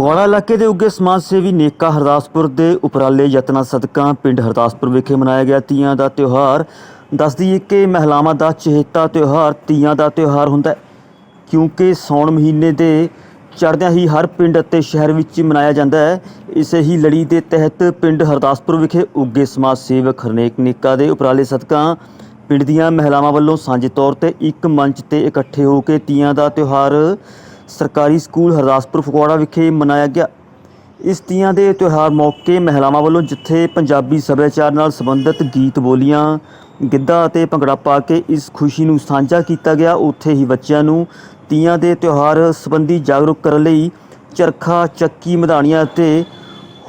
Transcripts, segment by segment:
ਫਗਵਾੜਾ ਇਲਾਕੇ ਦੇ ਉੱਗੇ ਸਮਾਜ ਸੇਵੀ ਨੇਕਾ ਹਰਦਾਸਪੁਰ ਦੇ ਉਪਰਾਲੇ ਯਤਨਾਂ ਸਦਕਾ ਪਿੰਡ ਹਰਦਾਸਪੁਰ ਵਿਖੇ ਮਨਾਇਆ ਗਿਆ। ਤੀਆਂ ਦਾ ਤਿਉਹਾਰ ਦੱਸਦੀ ਹੈ ਕਿ ਮਹਿਲਾਵਾਂ ਦਾ ਚਹੇਤਾ ਤਿਉਹਾਰ ਤੀਆਂ ਦਾ ਤਿਉਹਾਰ ਹੁੰਦਾ ਹੈ, ਕਿਉਂਕਿ ਸੌਣ ਮਹੀਨੇ ਦੇ ਚੜ੍ਹਦਿਆਂ ਹੀ ਹਰ ਪਿੰਡ ਅਤੇ ਸ਼ਹਿਰ ਵਿੱਚ ਮਨਾਇਆ ਜਾਂਦਾ ਹੈ। ਇਸੇ ਹੀ ਲੜੀ ਦੇ ਤਹਿਤ ਪਿੰਡ ਹਰਦਾਸਪੁਰ ਵਿਖੇ ਉੱਗੇ ਸਮਾਜ ਸੇਵਕ ਹਰਨੇਕ ਨੇਕਾ ਦੇ ਉਪਰਾਲੇ ਸਦਕਾ ਪਿੰਡ ਦੀਆਂ ਮਹਿਲਾਵਾਂ ਵੱਲੋਂ ਸਾਂਝੇ ਤੌਰ ਤੇ ਇੱਕ ਮੰਚ ਤੇ ਇਕੱਠੇ ਹੋ ਕੇ ਤੀਆਂ ਦਾ ਤਿਉਹਾਰ ਸਰਕਾਰੀ ਸਕੂਲ ਹਰਦਾਸਪੁਰ ਫਗਵਾੜਾ ਵਿਖੇ ਮਨਾਇਆ ਗਿਆ। ਇਸ ਤੀਆਂ ਦੇ ਤਿਉਹਾਰ ਮੌਕੇ ਮਹਿਲਾਵਾਂ ਵੱਲੋਂ ਜਿੱਥੇ ਪੰਜਾਬੀ ਸੱਭਿਆਚਾਰ ਨਾਲ ਸੰਬੰਧਿਤ ਗੀਤ, ਬੋਲੀਆਂ, ਗਿੱਧਾ ਅਤੇ ਭੰਗੜਾ ਪਾ ਕੇ ਇਸ ਖੁਸ਼ੀ ਨੂੰ ਸਾਂਝਾ ਕੀਤਾ ਗਿਆ, ਉੱਥੇ ਹੀ ਬੱਚਿਆਂ ਨੂੰ ਤੀਆਂ ਦੇ ਤਿਉਹਾਰ ਸੰਬੰਧੀ ਜਾਗਰੂਕ ਕਰਨ ਲਈ ਚਰਖਾ, ਚੱਕੀ, ਮਧਾਣੀਆਂ ਅਤੇ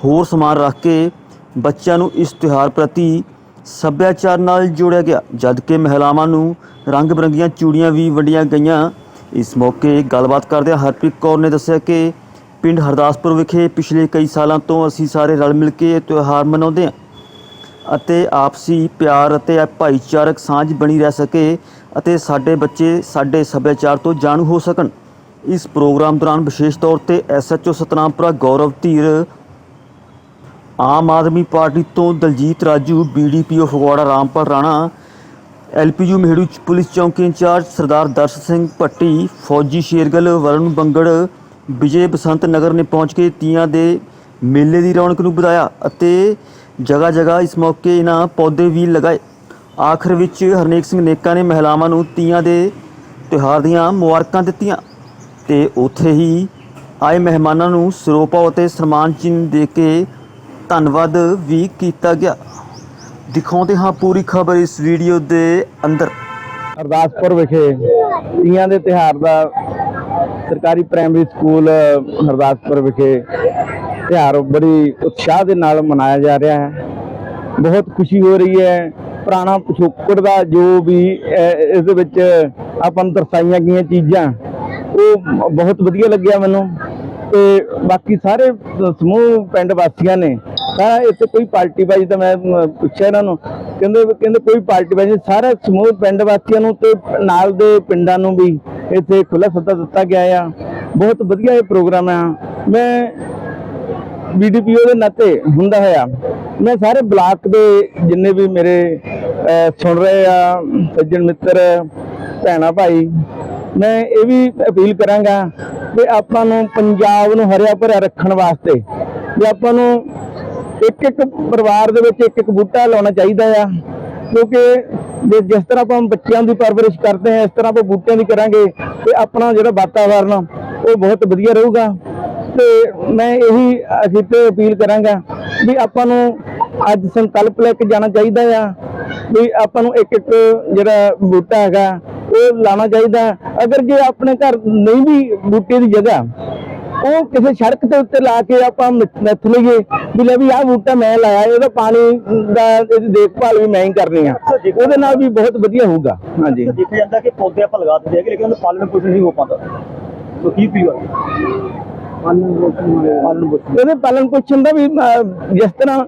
ਹੋਰ ਸਮਾਨ ਰੱਖ ਕੇ ਬੱਚਿਆਂ ਨੂੰ ਇਸ ਤਿਉਹਾਰ ਪ੍ਰਤੀ ਸੱਭਿਆਚਾਰ ਨਾਲ ਜੋੜਿਆ ਗਿਆ। ਜਦਕਿ ਮਹਿਲਾਵਾਂ ਨੂੰ ਰੰਗ ਬਰੰਗੀਆਂ ਚੂੜੀਆਂ ਵੀ ਵੰਡੀਆਂ ਗਈਆਂ ਇਸ ਮੌਕੇ ਗੱਲਬਾਤ ਕਰਦਿਆਂ ਹਰਪ੍ਰੀਤ ਕੌਰ ਨੇ ਦੱਸਿਆ ਕਿ ਪਿੰਡ ਹਰਦਾਸਪੁਰ ਵਿਖੇ ਪਿਛਲੇ ਕਈ ਸਾਲਾਂ ਤੋਂ ਅਸੀਂ ਸਾਰੇ ਰਲ ਮਿਲ ਕੇ ਇਹ ਤਿਉਹਾਰ ਮਨਾਉਂਦੇ ਹਾਂ ਅਤੇ ਆਪਸੀ ਪਿਆਰ ਅਤੇ ਭਾਈਚਾਰਕ ਸਾਂਝ ਬਣੀ ਰਹਿ ਸਕੇ ਅਤੇ ਸਾਡੇ ਬੱਚੇ ਸਾਡੇ ਸੱਭਿਆਚਾਰ ਤੋਂ ਜਾਣੂ ਹੋ ਸਕਣ। ਇਸ ਪ੍ਰੋਗਰਾਮ ਦੌਰਾਨ ਵਿਸ਼ੇਸ਼ ਤੌਰ ਤੇ ਐਸਐਚਓ ਸਤਨਾਮਪੁਰਾ ਗੌਰਵ ਧੀਰ, ਆਮ ਆਦਮੀ ਪਾਰਟੀ ਤੋਂ ਦਲਜੀਤ ਰਾਜੂ ਬੀਡੀਪੀਓ ਫਗਵਾੜਾ, ਰਾਮਪਾਲ ਰਾਣਾ ਐਲਪੀਯੂ ਮਹਿੜੂ ਚ ਪੁਲਿਸ ਚੌਂਕੀ ਇੰਚਾਰਜ ਸਰਦਾਰ ਦਰਸ਼ ਸਿੰਘ ਭੱਟੀ, ਫੌਜੀ ਸ਼ੇਰਗਲ, ਵਰੁਣ ਬੰਗੜ, ਵਿਜੇ ਬਸੰਤ ਨਗਰ ਨੇ ਪਹੁੰਚ ਕੇ ਤੀਆਂ ਦੇ ਮੇਲੇ ਦੀ ਰੌਣਕ ਨੂੰ ਵਧਾਇਆ ਅਤੇ ਜਗ੍ਹਾ ਜਗ੍ਹਾ ਇਸ ਮੌਕੇ ਇਹਨਾਂ ਪੌਦੇ ਵੀ ਲਗਾਏ। ਆਖਰ ਵਿੱਚ ਹਰਨੇਕ ਸਿੰਘ ਨੇਕਾ ਨੇ ਮਹਿਲਾਵਾਂ ਨੂੰ ਤੀਆਂ ਦੇ ਤਿਉਹਾਰ ਦੀਆਂ ਮੁਬਾਰਕਾਂ ਦਿੱਤੀਆਂ ਤੇ ਉੱਥੇ ਹੀ ਆਏ ਮਹਿਮਾਨਾਂ ਨੂੰ ਸਰੋਪਾ ਅਤੇ ਸਨਮਾਨ ਚਿੰਨ੍ਹ ਦੇ ਕੇ ਧੰਨਵਾਦ ਵੀ ਕੀਤਾ ਗਿਆ। ਦਿਖਾਉਂਦੇ ਹਾਂ ਪੂਰੀ ਖਬਰ ਇਸ ਵੀਡੀਓ ਦੇ ਅੰਦਰ। ਅਰਦਾਸਪੁਰ ਵਿਖੇ ਤੀਆਂ ਦੇ ਤਿਹਾਰ ਦਾ ਸਰਕਾਰੀ ਪ੍ਰਾਇਮਰੀ ਸਕੂਲ ਹਰਦਾਸਪੁਰ ਵਿਖੇ ਤਿਹਾਰ ਬੜੀ ਉਤਸ਼ਾਹ ਦੇ ਨਾਲ ਮਨਾਇਆ ਜਾ ਰਿਹਾ ਹੈ। ਬਹੁਤ ਖੁਸ਼ੀ ਹੋ ਰਹੀ ਹੈ। ਪੁਰਾਣਾ ਪਿਛੋਕੜ ਦਾ ਜੋ ਵੀ ਇਸ ਦੇ ਵਿੱਚ ਆਪਾਂ ਨੂੰ ਦਰਸਾਈਆਂ ਗਈਆਂ ਚੀਜ਼ਾਂ, ਉਹ ਬਹੁਤ ਵਧੀਆ ਲੱਗਿਆ ਮੈਨੂੰ। ਤੇ ਬਾਕੀ ਸਾਰੇ ਸਮੂਹ ਪਿੰਡ ਵਾਸੀਆਂ ਨੇ ਸਾਰਾ ਇੱਥੇ ਕੋਈ ਪਾਰਟੀ ਬਾਜੀ ਤਾਂ ਮੈਂ ਪੁੱਛਿਆ ਇਹਨਾਂ ਨੂੰ। ਕਹਿੰਦੇ ਕਹਿੰਦੇ ਕੋਈ ਪਾਰਟੀ ਬਾਜੀ ਸਾਰਾ ਸਮੂਹ ਪਿੰਡ ਵਾਸੀਆਂ ਨੂੰ ਤੇ ਨਾਲ ਦੇ ਪਿੰਡਾਂ ਨੂੰ ਵੀ ਇੱਥੇ ਖੁੱਲਾ ਸੱਦਾ ਦਿੱਤਾ ਗਿਆ ਆ। ਬਹੁਤ ਵਧੀਆ ਇਹ ਪ੍ਰੋਗਰਾਮ ਆ। ਮੈਂ ਬੀਡੀਪੀਓ ਦੇ ਨਾਤੇ ਹੁੰਦਾ ਹੋਇਆ, ਮੈਂ ਸਾਰੇ ਬਲਾਕ ਦੇ ਜਿੰਨੇ ਵੀ ਮੇਰੇ ਸੁਣ ਰਹੇ ਆ, ਸੱਜਣ ਮਿੱਤਰ, ਭੈਣਾ ਭਾਈ, ਮੈਂ ਇਹ ਵੀ ਅਪੀਲ ਕਰਾਂਗਾ ਕਿ ਆਪਾਂ ਨੂੰ ਪੰਜਾਬ ਨੂੰ ਹਰਿਆ ਭਰਿਆ ਰੱਖਣ ਵਾਸਤੇ, ਵੀ ਆਪਾਂ ਨੂੰ ਇੱਕ ਇੱਕ ਪਰਿਵਾਰ ਦੇ ਵਿੱਚ ਇੱਕ ਇੱਕ ਬੂਟਾ ਲਾਉਣਾ ਚਾਹੀਦਾ ਆ। ਕਿਉਂਕਿ ਜਿਸ ਤਰ੍ਹਾਂ ਆਪਾਂ ਬੱਚਿਆਂ ਦੀ ਪਰਵਰਿਸ਼ ਕਰਦੇ ਹਾਂ ਇਸ ਤਰ੍ਹਾਂ ਆਪਾਂ ਬੂਟਿਆਂ ਦੀ ਕਰਾਂਗੇ ਤੇ ਆਪਣਾ ਜਿਹੜਾ ਵਾਤਾਵਰਨ ਆ, ਉਹ ਬਹੁਤ ਵਧੀਆ ਰਹੂਗਾ। ਤੇ ਮੈਂ ਇਹੀ ਅਸੀਂ ਤੇ ਅਪੀਲ ਕਰਾਂਗਾ ਵੀ ਆਪਾਂ ਨੂੰ ਅੱਜ ਸੰਕਲਪ ਲੈ ਕੇ ਜਾਣਾ ਚਾਹੀਦਾ ਆ। ਵੀ ਆਪਾਂ ਨੂੰ ਇੱਕ ਇੱਕ ਜਿਹੜਾ ਬੂਟਾ ਹੈਗਾ ਉਹ ਲਾਉਣਾ ਚਾਹੀਦਾ। ਅਗਰ ਜੇ ਆਪਣੇ ਘਰ ਨਹੀਂ ਵੀ ਬੂਟੇ ਦੀ ਜਗ੍ਹਾ ਉਹ ਕਿਸੇ ਸੜਕ ਦੇ ਉੱਤੇ ਲਾ ਕੇ ਆਪਾਂ ਮਿੱਥ ਲਈਏ ਵੀ ਲੈ ਵੀ ਆਹ ਬੂਟਾ ਮੈਂ ਲਾਇਆ ਇਹਦਾ ਪਾਣੀ ਦਾ ਇਹਦੀ ਦੇਖਭਾਲ ਵੀ ਮੈਂ ਹੀ ਕਰਨੀ ਆ। ਉਹਦੇ ਨਾਲ ਵੀ ਬਹੁਤ ਵਧੀਆ ਹੋਊਗਾ। ਹਾਂਜੀ। ਦੇਖਿਆ ਜਾਂਦਾ ਕਿ ਪੌਦੇ ਆਪਾਂ ਲਗਾ ਦਿੰਦੇ ਹੈਗੇ ਲੇਕਿਨ ਉਹਦਾ ਪਾਲਣ ਪੋਸ਼ਣ ਨਹੀਂ ਹੋ ਪਾਉਂਦਾ। ਸੋ ਕੀ ਪੀ ਇਹਦੇ ਪਾਲਣ ਪੋਸ਼ਣ ਦਾ ਵੀ ਜਿਸ ਤਰ੍ਹਾਂ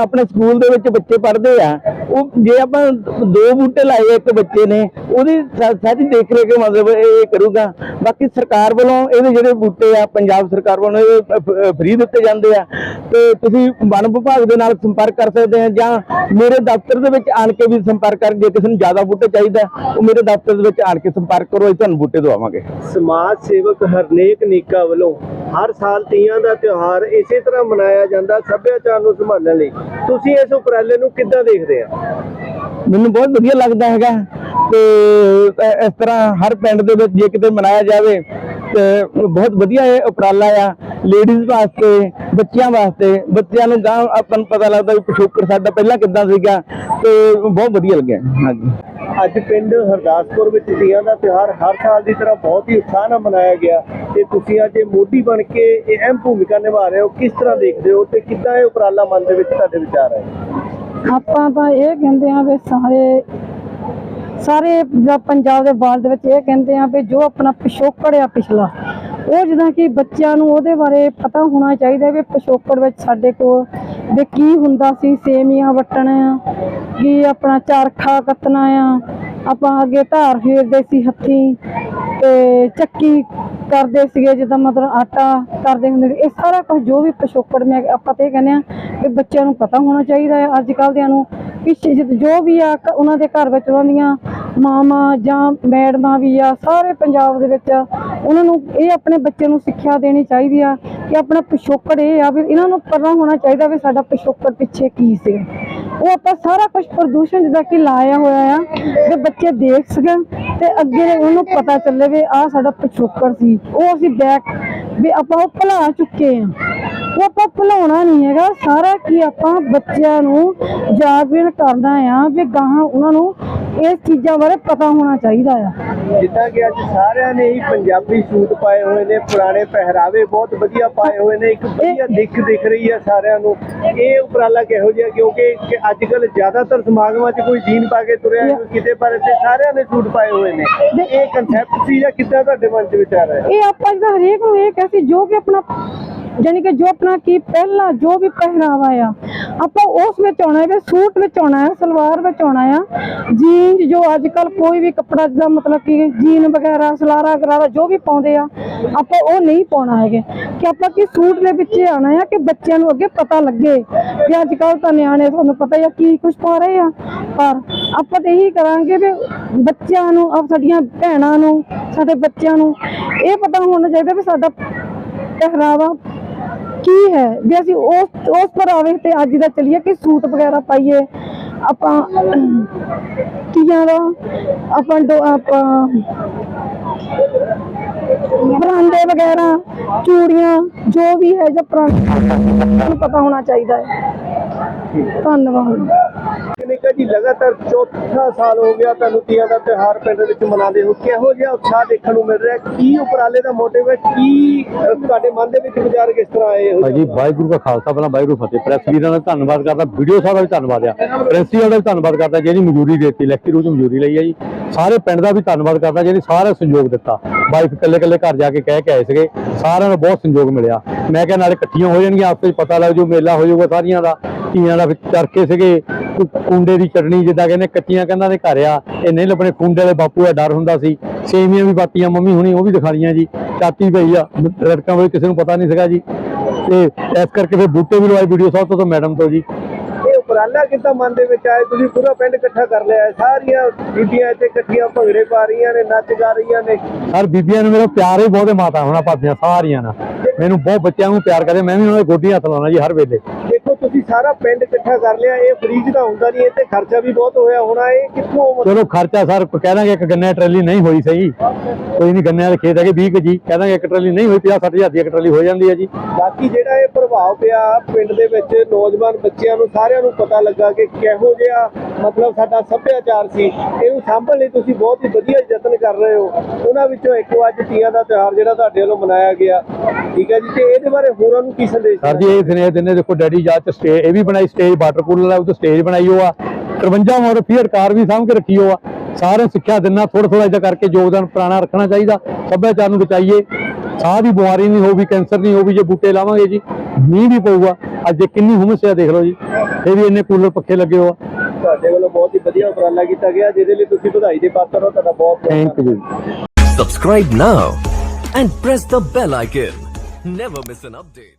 ਆਪਣੇ ਸਕੂਲ ਦੇ ਵਿੱਚ ਬੱਚੇ ਪੜ੍ਹਦੇ ਆ, ਉਹ ਜੇ ਆਪਾਂ ਦੋ ਬੂਟੇ ਲਾਏ ਇੱਕ ਬੱਚੇ ਨੇ, ਉਹਦੀ ਸਾਰੀ ਦੇਖ ਰੇਖ ਮਤਲਬ ਇਹ ਕਰੂਗਾ। ਬਾਕੀ ਸਰਕਾਰ ਵੱਲੋਂ ਇਹਦੇ ਜਿਹੜੇ ਬੂਟੇ ਆ, ਪੰਜਾਬ ਸਰਕਾਰ ਵੱਲੋਂ ਇਹ ਫ੍ਰੀ ਦਿੱਤੇ ਜਾਂਦੇ ਆ। ਤੇ ਤੁਸੀਂ ਵਣ ਵਿਭਾਗ ਦੇ ਨਾਲ ਸੰਪਰਕ ਕਰ ਸਕਦੇ ਆ, ਜਾਂ ਮੇਰੇ ਦਫ਼ਤਰ ਦੇ ਵਿੱਚ ਆਣ ਕੇ ਵੀ ਸੰਪਰਕ ਕਰ, ਜੇ ਕਿਸੇ ਨੂੰ ਜ਼ਿਆਦਾ ਬੂਟੇ ਚਾਹੀਦਾ, ਉਹ ਮੇਰੇ ਦਫ਼ਤਰ ਦੇ ਵਿੱਚ ਆਣ ਕੇ ਸੰਪਰਕ ਕਰੋ, ਅਸੀਂ ਤੁਹਾਨੂੰ ਬੂਟੇ ਦਵਾਵਾਂਗੇ। ਸਮਾਜ ਸੇਵਕ ਹਰਨੇਕ ਨੀਕਾ ਵੱਲੋਂ ਹਰ ਸਾਲ ਤੀਆਂ ਦਾ ਤਿਉਹਾਰ ਇਸੇ ਤਰ੍ਹਾਂ ਮਨਾਇਆ ਜਾਂਦਾ ਸੱਭਿਆਚਾਰ ਨੂੰ ਸੰਭਾਲਣ ਲਈ। ਤੁਸੀਂ ਇਸ ਉਪਰਾਲੇ ਨੂੰ ਕਿੱਦਾਂ ਦੇਖਦੇ ਆ? ਮੈਨੂੰ ਬਹੁਤ ਵਧੀਆ ਲੱਗਦਾ ਹੈਗਾ ਤੇ ਇਸ ਤਰ੍ਹਾਂ ਹਰ ਪਿੰਡ ਦੇ ਵਿੱਚ ਜੇ ਕਿਤੇ ਮਨਾਇਆ ਜਾਵੇ ਤੇ ਬਹੁਤ ਵਧੀਆ ਇਹ ਉਪਰਾਲਾ ਆ। ਲੇਡੀਜ਼ ਵਾਸਤੇ ਬੱਚਿਆਂ ਵਾਸਤੇ ਬੱਚਿਆਂ ਨੂੰ ਗਾਂ ਆਪਾਂ ਨੂੰ ਪਤਾ ਲੱਗਦਾ ਵੀ ਪਿਛੋਕੜ ਸਾਡਾ ਪਹਿਲਾਂ ਕਿੱਦਾਂ ਸੀਗਾ ਤੇ ਬਹੁਤ ਵਧੀਆ ਲੱਗਿਆ। ਹਾਂਜੀ। ਅੱਜ ਪਿੰਡ ਹਰਦਾਸਪੁਰ ਵਿੱਚ ਤੀਆਂ ਦਾ ਤਿਉਹਾਰ ਹਰ ਸਾਲ ਦੀ ਤਰ੍ਹਾਂ ਬਹੁਤ ਹੀ ਉਤਸ਼ਾਹ ਨਾਲ ਮਨਾਇਆ ਗਿਆ ਤੇ ਤੁਸੀਂ ਅੱਜ ਇਹ ਮੋਢੀ ਬਣ ਕੇ ਇਹ ਅਹਿਮ ਭੂਮਿਕਾ ਨਿਭਾ ਰਹੇ ਹੋ ਕਿਸ ਤਰ੍ਹਾਂ ਦੇਖਦੇ ਹੋ ਤੇ ਕਿੱਦਾਂ ਇਹ ਉਪਰਾਲਾ ਮਨ ਦੇ ਵਿੱਚ ਤੁਹਾਡੇ ਵਿਚਾਰ ਹੈ ਆਪਾਂ ਤਾਂ ਇਹ ਕਹਿੰਦੇ ਆ ਵੀ ਸਾਰੇ ਸਾਰੇ ਜ- ਪੰਜਾਬ ਦੇ ਬਾਲ ਦੇ ਵਿੱਚ ਇਹ ਕਹਿੰਦੇ ਆ ਵੀ ਜੋ ਆਪਣਾ ਪਿਛੋਕੜ ਆ ਪਿਛਲਾ ਉਹ ਜਿੱਦਾਂ ਕਿ ਬੱਚਿਆਂ ਨੂੰ ਉਹਦੇ ਬਾਰੇ ਪਤਾ ਹੋਣਾ ਚਾਹੀਦਾ ਵੀ ਪਿਛੋਕੜ ਵਿੱਚ ਸਾਡੇ ਕੋਲ ਵੀ ਕੀ ਹੁੰਦਾ ਸੀ, ਸੇਮੀਆਂ ਵੱਟਣਾ ਆ ਕੀ ਆਪਣਾ ਚਰਖਾ ਕੱਤਣਾ ਆ, ਆਪਾਂ ਅੱਗੇ ਧਾਰ ਫੇਰਦੇ ਸੀ ਹੱਥੀਂ ਤੇ ਚੱਕੀ ਕਰਦੇ ਸੀਗੇ ਜਿੱਦਾਂ ਮਤਲਬ ਆਟਾ ਕਰਦੇ ਹੁੰਦੇ ਸੀ। ਇਹ ਸਾਰਾ ਕੁਝ ਜੋ ਵੀ ਪਿਛੋਕੜ ਮੈਂ ਆਪਾਂ ਤੇ ਇਹ ਕਹਿੰਦੇ ਆ ਕਿ ਬੱਚਿਆਂ ਨੂੰ ਪਤਾ ਹੋਣਾ ਚਾਹੀਦਾ ਹੈ ਅੱਜ ਕੱਲ੍ਹ ਦਿਆਂ ਨੂੰ ਕਿ ਜੋ ਵੀ ਆ, ਉਹਨਾਂ ਦੇ ਘਰ ਵਿੱਚ ਉਹਨਾਂ ਦੀਆਂ ਮਾਮਾ ਜਾਂ ਮੈਡਮਾਂ ਵੀ ਆ, ਸਾਰੇ ਪੰਜਾਬ ਦੇ ਵਿੱਚ ਉਹਨਾਂ ਨੂੰ ਇਹ ਆਪਣੇ ਬੱਚਿਆਂ ਨੂੰ ਸਿੱਖਿਆ ਦੇਣੀ ਚਾਹੀਦੀ ਆ ਕਿ ਆਪਣਾ ਪਿਛੋਕੜ ਇਹ ਆ ਵੀ ਇਹਨਾਂ ਨੂੰ ਪਤਾ ਹੋਣਾ ਚਾਹੀਦਾ ਵੀ ਸਾਡਾ ਪਿਛੋਕੜ ਪਿੱਛੇ ਕੀ ਸੀ। ਉਹ ਆਪਾਂ ਸਾਰਾ ਕੁਝ ਪ੍ਰਦੂਸ਼ਣ ਜਿੱਦਾਂ ਕਿ ਲਾਇਆ ਹੋਇਆ ਆ, ਤੇ ਬੱਚੇ ਦੇਖ ਸਕਣ ਤੇ ਅੱਗੇ ਉਹਨੂੰ ਪਤਾ ਚੱਲੇ ਵੀ ਆਹ ਸਾਡਾ ਪਿਛੋਕੜ ਸੀ। ਉਹ ਅਸੀਂ ਬੈਕ ਵੀ ਆਪਾਂ ਉਹ ਭੁਲਾ ਚੁੱਕੇ ਆ। ਉਹ ਆਪਾਂ ਭੁਲਾਉਣਾ ਨਹੀਂ ਹੈਗਾ। ਸਾਰਾ ਕੀ ਆਪਾਂ ਬੱਚਿਆਂ ਨੂੰ ਜਾਗਰਣ ਕਰਨਾ ਆ ਵੀ ਗਾਹਾਂ ਉਹਨਾਂ ਨੂੰ ਇਸ ਚੀਜ਼ਾਂ ਬਾਰੇ ਪਤਾ ਹੋਣਾ ਚਾਹੀਦਾ ਆ। ਜਿੱਦਾਂ ਕਿ ਅੱਜ ਸਾਰਿਆਂ ਨੇ ਹੀ ਪੰਜਾਬੀ ਸੂਟ ਪਾਏ ਹੋਏ ਨੇ ਪੁਰਾਣੇ ਪਹਿਰਾਵੇ ਬਹੁਤ ਵਧੀਆ ਪਾਏ ਹੋਏ ਨੇ ਇੱਕ ਵਧੀਆ ਦਿੱਖ ਦਿਖ ਰਹੀ ਹੈ ਸਾਰਿਆਂ ਨੂੰ। ਇਹ ਉਪਰਾਲਾ ਕਿਹੋ ਜਿਹਾ ਕਿਉਂਕਿ ਕਿ ਅੱਜ ਕੱਲ ਜ਼ਿਆਦਾਤਰ ਸਮਾਗਮਾਂ 'ਚ ਕੋਈ ਜੀਨ ਪਾ ਕੇ ਤੁਰਿਆ ਕੋਈ ਕਿਤੇ ਪਰ ਇੱਥੇ ਸਾਰਿਆਂ ਨੇ ਸੂਟ ਪਾਏ ਹੋਏ ਨੇ। ਇਹ ਕਨਸੈਪਟ ਸੀ ਜਾਂ ਕਿੱਦਾਂ ਤੁਹਾਡੇ ਮਨ 'ਚ ਵਿਚਾਰ ਹੈ ਇਹ ਆਪਾਂ ਜਿਹੜਾ ਹਰੇਕ ਨੂੰ ਇਹ ਕਹਿੰਦੇ ਜੋ ਵੀ ਆਪਣਾ ਜਾਣੀ ਕਿ ਜੋ ਆਪਣਾ ਕੀ ਪਹਿਲਾ ਜੋ ਵੀ ਪਹਿਰਾਵਾ ਆ, ਆਪਾਂ ਉਸ ਵਿੱਚ ਆਉਣਾ ਹੈ, ਸੂਟ ਵਿੱਚ ਆਉਣਾ ਹੈ, ਸਲਵਾਰ ਵਿੱਚ ਆਉਣਾ ਆ ਜੀਨ ਜੋ ਅੱਜ ਕੱਲ ਕੋਈ ਵੀ ਕੱਪੜਾ ਦਾ ਮਤਲਬ ਕਿ ਜੀਨ ਵਗੈਰਾ, ਸਲਾਰਾ ਗਰਾਰਾ ਜੋ ਵੀ ਪਾਉਂਦੇ ਆ, ਆਪਾਂ ਉਹ ਨਹੀਂ ਪਾਉਣਾ ਹੈਗੇ। ਕਿ ਆਪਾਂ ਕੀ ਸੂਟ ਦੇ ਵਿੱਚ ਆਉਣਾ ਆ ਕਿ ਬੱਚਿਆਂ ਨੂੰ ਅੱਗੇ ਪਤਾ ਲੱਗੇ ਵੀ ਅੱਜ ਕੱਲ ਤਾਂ ਨਿਆਣੇ ਤੁਹਾਨੂੰ ਪਤਾ ਹੀ ਆ ਕੀ ਕੁਝ ਪਾ ਰਹੇ ਆ। ਪਰ ਆਪਾਂ ਤੇ ਇਹੀ ਕਰਾਂਗੇ ਵੀ ਬੱਚਿਆਂ ਨੂੰ ਆਪ ਸਾਡੀਆਂ ਭੈਣਾਂ ਨੂੰ, ਸਾਡੇ ਬੱਚਿਆਂ ਨੂੰ ਇਹ ਪਤਾ ਹੋਣਾ ਚਾਹੀਦਾ ਵੀ ਸਾਡਾ ਪਹਿਰਾਵਾ ਕੀ ਹੈ? ਵੀ ਅਸੀਂ ਉਸ ਉਸ ਪਹਿਰਾਵੇ ਤੇ ਅੱਜ ਦਾ ਚੱਲੀਏ ਕਿ ਸੂਟ ਵਗੈਰਾ ਪਾਈਏ। ਆਪਾਂ ਕੀਆਂ ਦਾ, ਆਪਾਂ ਆਪਾਂ ਬਰਾਂਡੇ ਵਗੈਰਾ, ਚੂੜੀਆਂ, ਜੋ ਵੀ ਹੈ ਜਾਂ ਪੁਰਾਣਾ ਨੂੰ ਪਤਾ ਹੋਣਾ ਚਾਹੀਦਾ ਹੈ। ਧੰਨਵਾਦ। ਕਨਿਕਾ ਜੀ, ਲਗਾਤਾਰ ਚੌਥਾ ਸਾਲ ਹੋ ਗਿਆ ਤੁਹਾਨੂੰ ਤੀਆਂ ਦਾ ਤਿਉਹਾਰ ਪਿੰਡ ਵਿੱਚ ਮਨਾਉਂਦੇ ਹੋ ਕਿਹੋ ਜਿਹਾ ਉਤਸ਼ਾਹ ਦੇਖਣ ਨੂੰ ਮਿਲ ਰਿਹਾ? ਕੀ ਉਪਰਾਲੇ ਦਾ ਮੋਟਿਵ ਹੈ? ਕੀ ਤੁਹਾਡੇ ਮਨ ਦੇ ਵਿੱਚ ਵਿਚਾਰ ਕਿਸ ਤਰ੍ਹਾਂ ਆਏ ਹੋ ਭਾਜੀ, ਵਾਹਿਗੁਰੂ ਦਾ ਖਾਲਸਾ, ਪਹਿਲਾਂ ਵਾਹਿਗੁਰੂ ਫਤਿਹ। ਪ੍ਰੈਸ ਵੀਰਾਂ ਦਾ ਧੰਨਵਾਦ ਕਰਦਾ, ਵੀਡੀਓ ਸਾਹਿਬ ਦਾ ਵੀ ਧੰਨਵਾਦ ਆ। ਪ੍ਰਿੰਸੀਪਲ ਦਾ ਵੀ ਧੰਨਵਾਦ ਕਰਦਾ ਜਿਹਨੇ ਮਨਜ਼ੂਰੀ ਦਿੱਤੀ ਲੈਕਚਰ ਨੂੰ ਮਨਜ਼ੂਰੀ ਲਈ ਆ ਜੀ। ਸਾਰੇ ਪਿੰਡ ਦਾ ਵੀ ਧੰਨਵਾਦ ਕਰਦਾ ਜਿਹਨੇ ਸਾਰਾ ਸਹਿਯੋਗ ਦਿੱਤਾ। ਵਾਈਫ ਇਕੱਲੇ ਇਕੱਲੇ ਘਰ ਜਾ ਕੇ ਕਹਿ ਕੇ ਆਏ ਸੀਗੇ, ਸਾਰਿਆਂ ਨੂੰ ਬਹੁਤ ਸਹਿਯੋਗ ਮਿਲਿਆ। ਮੈਂ ਕਿਹਾ, ਨਾਲੇ ਇਕੱਠੀਆਂ ਹੋ ਜਾਣਗੀਆਂ ਆਪਸ ਵਿੱਚ ਪਤਾ ਲੱਗ ਜੂ, ਮੇਲਾ ਹੋ ਜਾਊਗਾ ਸਾਰੀਆਂ ਦਾ। ਧੀਆਂ ਦਾ ਚਰਕੇ ਸੀਗੇ ਕੁੰਡੇ ਦੀ ਚਟਣੀ ਜਿੱਦਾਂ ਕਹਿੰਦੇ ਕੱਚੀਆਂ ਕੰਧਾਂ ਦੇ ਘਰ ਆ, ਇਹ ਨਹੀਂ ਲੱਭਣੇ। ਕੁੰਡੇ ਵਾਲੇ ਬਾਪੂ ਦਾ ਡਰ ਹੁੰਦਾ ਸੀ। ਸੇਵੀਆਂ ਵੀ ਬਾਤੀਆਂ, ਮੰਮੀ ਹੁਣੀ ਉਹ ਵੀ ਦਿਖਾਣੀਆਂ ਜੀ। ਚਾਤੀ ਪਈ ਆ, ਲੜਕਾਂ ਵੇਲੇ ਕਿਸੇ ਨੂੰ ਪਤਾ ਨਹੀਂ ਸੀਗਾ ਜੀ। ਤੇ ਇਸ ਕਰਕੇ ਫਿਰ ਬੂਟੇ ਵੀ ਲਵਾਏ ਵੀਡੀਓ ਸਾਹਿਬ ਤੋਂ ਮੈਡਮ ਤੋਂ ਜੀ। ਉਪਰਾਲਾ ਕਿੱਦਾਂ ਮਨ ਦੇ ਵਿੱਚ ਆਏ ਤੁਸੀਂ ਪੂਰਾ ਪਿੰਡ ਇਕੱਠਾ ਕਰ ਲਿਆ। ਸਾਰੀਆਂ ਬੀਬੀਆਂ ਇੱਥੇ ਇਕੱਠੀਆਂ ਭੰਗੜੇ ਪਾ ਰਹੀਆਂ ਨੇ ਨੱਚ ਗਾ ਰਹੀਆਂ ਨੇ। ਹਰ ਬੀਬੀਆਂ ਨੂੰ ਮੇਰਾ ਪਿਆਰ ਹੀ ਬਹੁਤ ਹੈ ਮਾਤਾ ਹੋਣਾ ਭਾਬੀਆਂ ਸਾਰੀਆਂ ਨਾਲ। ਮੈਨੂੰ ਬਹੁਤ ਬੱਚਿਆਂ ਨੂੰ ਪਿਆਰ ਕਰਦੇ ਮੈਂ ਵੀ ਉਹਨਾਂ ਦੇ ਗੋਡੀ ਹੱਥ ਲਾਉਣਾ ਜੀ ਹਰ ਵੇਲੇ। ਦੇਖੋ ਤੁਸੀਂ ਸਾਰਾ ਪਿੰਡ ਇਕੱਠਾ ਕਰ ਲਿਆ ਇਹ ਫ੍ਰੀ 'ਚ ਤਾਂ ਹੁੰਦਾ ਨਹੀਂ ਇਹ ਤੇ ਖਰਚਾ ਵੀ ਬਹੁਤ ਹੋਇਆ ਹੋਣਾ ਇਹ ਕਿੱਥੋਂ ਚਲੋ ਖਰਚਾ ਸਰ ਕਹਿ ਦਾਂਗੇ ਇੱਕ ਗੰਨੇ ਦੀ ਟਰਾਲੀ ਨਹੀਂ ਹੋਈ ਸਹੀ। ਕੋਈ ਨਹੀਂ ਗੰਨੇ ਵਾਲੇ ਖੇਤ ਹੈਗੇ 20 ਕੁ ਜੀ ਕਹਿ ਦਾਂਗੇ ਇੱਕ ਟਰਾਲੀ ਨਹੀਂ ਹੋਈ 50 60 ਹਜ਼ਾਰ ਦੀ ਇੱਕ ਟਰਾਲੀ ਹੋ ਜਾਂਦੀ ਹੈ ਜੀ। ਬਾਕੀ ਜਿਹੜਾ ਇਹ ਪ੍ਰਭਾਵ ਪਿਆ ਪਿੰਡ ਦੇ ਵਿੱਚ ਨੌਜਵਾਨ ਬੱਚਿਆਂ ਨੂੰ ਸਾਰਿਆਂ ਨੂੰ ਪਤਾ ਲੱਗਾ ਕਿ ਕਿਹੋ ਜਿਹਾ ਮਤਲਬ ਸਾਡਾ ਸੱਭਿਆਚਾਰ ਸੀ। ਇਹਨੂੰ ਸਾਂਭਣ ਲਈ ਤੁਸੀਂ ਬਹੁਤ ਹੀ ਵਧੀਆ ਯਤਨ ਕਰ ਰਹੇ ਹੋ। ਉਹਨਾਂ ਵਿੱਚੋਂ ਇੱਕ ਅੱਜ ਤੀਆਂ ਦਾ ਤਿਉਹਾਰ ਜਿਹੜਾ ਤੁਹਾਡੇ ਵੱਲੋਂ ਮਨਾਇਆ ਗਿਆ। ਠੀਕ ਹੈ ਜੀ, ਤੇ ਇਹਦੇ ਬਾਰੇ ਹੋਰਾਂ ਨੂੰ ਕੀ ਸੰਦੇਸ਼ ਸਰ ਜੀ, ਇਹ ਸੁਨੇਹ ਦਿੰਦੇ ਦੇਖੋ, ਡੈਡੀ ਜਾ ਚ ਸਟੇਜ ਇਹ ਵੀ ਬਣਾਈ ਸਟੇਜ ਵਾਟਰ ਕੂਲਰ ਆ ਉਹ ਸਟੇਜ ਬਣਾਈ ਉਹ 53 ਮੋਰ ਫੀਅਰ ਕਾਰ ਵੀ ਸਾਂਭ ਕੇ ਰੱਖੀ ਉਹ ਸਾਰਿਆਂ ਨੂੰ ਸਿੱਖਿਆ ਦਿੰਨਾ ਥੋੜਾ ਥੋੜਾ ਇਦਾਂ ਕਰਕੇ ਯੋਗਦਾਨ ਪੁਰਾਣਾ ਰੱਖਣਾ ਚਾਹੀਦਾ। ਸੱਭਿਆਚਾਰ ਨੂੰ ਬਚਾਈਏ। ਸਾਹ ਦੀ ਬਿਮਾਰੀ ਨਹੀਂ ਹੋਊਗੀ, ਕੈਂਸਰ ਨਹੀਂ ਹੋਊਗੀ, ਜੇ ਬੂਟੇ ਲਾਵਾਂਗੇ ਜੀ, ਮੀਂਹ ਵੀ ਪਊਗਾ। ਅੱਜ ਇਹ ਕਿੰਨੀ ਹੁਮਸ ਹੈ ਦੇਖ ਲਓ ਜੀ ਇਹ ਵੀ ਇੰਨੇ ਕੂਲਰ ਪੱਖੇ ਲੱਗੇ ਹੋ ਤੁਹਾਡੇ ਵੱਲੋਂ ਬਹੁਤ ਹੀ ਵਧੀਆ ਉਪਰਾਲਾ ਕੀਤਾ ਗਿਆ ਜਿਹਦੇ ਲਈ ਤੁਸੀਂ ਵਧਾਈ ਦੇ ਪਾਤਰ ਹੋ ਤੁਹਾਡਾ ਬਹੁਤ ਬਹੁਤ thank you Subscribe now and press the bell icon. Never miss an update.